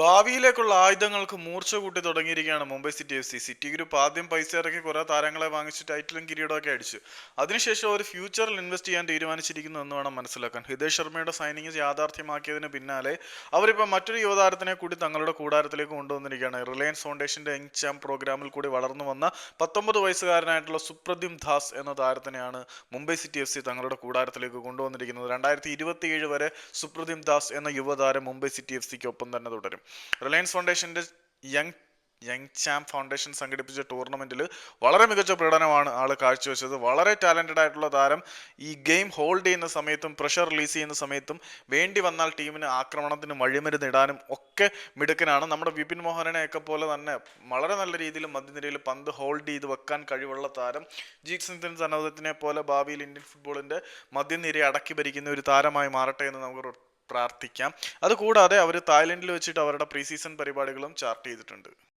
ഭാവിയിലേക്കുള്ള ആയുധങ്ങൾക്ക് മൂർച്ച കൂട്ടി തുടങ്ങിയിരിക്കുകയാണ് Mumbai City F C. City Group ആദ്യം പൈസ ഇറക്കി കുറെ താരങ്ങളെ വാങ്ങിച്ച് ടൈറ്റിലും കിരീടമൊക്കെ അടിച്ചു. അതിനുശേഷം അവർ ഫ്യൂച്ചറിൽ ഇൻവെസ്റ്റ് ചെയ്യാൻ തീരുമാനിച്ചിരിക്കുന്നു എന്ന് വേണം മനസ്സിലാക്കാൻ. ഹിതേഷ് ശർമ്മയുടെ സൈനിങ് യാഥാർത്ഥ്യമാക്കിയതിന് പിന്നാലെ അവരിപ്പോൾ മറ്റൊരു യുവതാരത്തിനെ കൂടി തങ്ങളുടെ കൂടാരത്തിലേക്ക് കൊണ്ടുവന്നിരിക്കുകയാണ്. റിലയൻസ് ഫൗണ്ടേഷന്റെ യങ് ചാമ്പ് പ്രോഗ്രാമിൽ കൂടി വളർന്നു വന്ന പത്തൊമ്പത് വയസ്സുകാരനായിട്ടുള്ള സുപ്രദ്യും ദാസ് എന്ന താരത്തിനെയാണ് മുംബൈ സിറ്റി എഫ് സി തങ്ങളുടെ കൂടാരത്തിലേക്ക് കൊണ്ടുവന്നിരിക്കുന്നത്. രണ്ടായിരത്തി ഇരുപത്തിയേഴ് വരെ സുപ്രദീം ദാസ് എന്ന യുവതാരം മുംബൈ സിറ്റി എഫ് സിക്ക് ഒപ്പം തന്നെ തുടരും. റിലയൻസ് ഫൗണ്ടേഷന്റെ യങ് യങ് ചാമ്പ് ഫൗണ്ടേഷൻ സംഘടിപ്പിച്ച ടൂർണമെന്റിൽ വളരെ മികച്ച പ്രകടനമാണ് ആൾ കാഴ്ചവെച്ചത്. വളരെ ടാലന്റഡ് ആയിട്ടുള്ള താരം. ഈ ഗെയിം ഹോൾഡ് ചെയ്യുന്ന സമയത്തും പ്രഷർ റിലീസ് ചെയ്യുന്ന സമയത്തും വേണ്ടി വന്നാൽ ടീമിന് ആക്രമണത്തിന് വഴിമരുന്ന് ഇടാനും ഒക്കെ മിടുക്കനാണ്. നമ്മുടെ വിപിൻ മോഹനനെയൊക്കെ പോലെ തന്നെ വളരെ നല്ല രീതിയിൽ മധ്യനിരയിൽ പന്ത് ഹോൾഡ് ചെയ്ത് വെക്കാൻ കഴിവുള്ള താരം. ജീത് സിംഗ് സനോദത്തിനെ പോലെ ഭാവിയിൽ ഇന്ത്യൻ ഫുട്ബോളിന്റെ മധ്യനിരയെ അടക്കി ഭരിക്കുന്ന ഒരു താരമായി മാറട്ടെ എന്ന് നമുക്ക് പ്രാർത്ഥിക്കാം. അതുകൂടാതെ അവർ തായ്ലൻഡിൽ വെച്ചിട്ട് അവരുടെ പ്രീ സീസൺ പരിപാടികളും ചാർട്ട് ചെയ്തിട്ടുണ്ട്.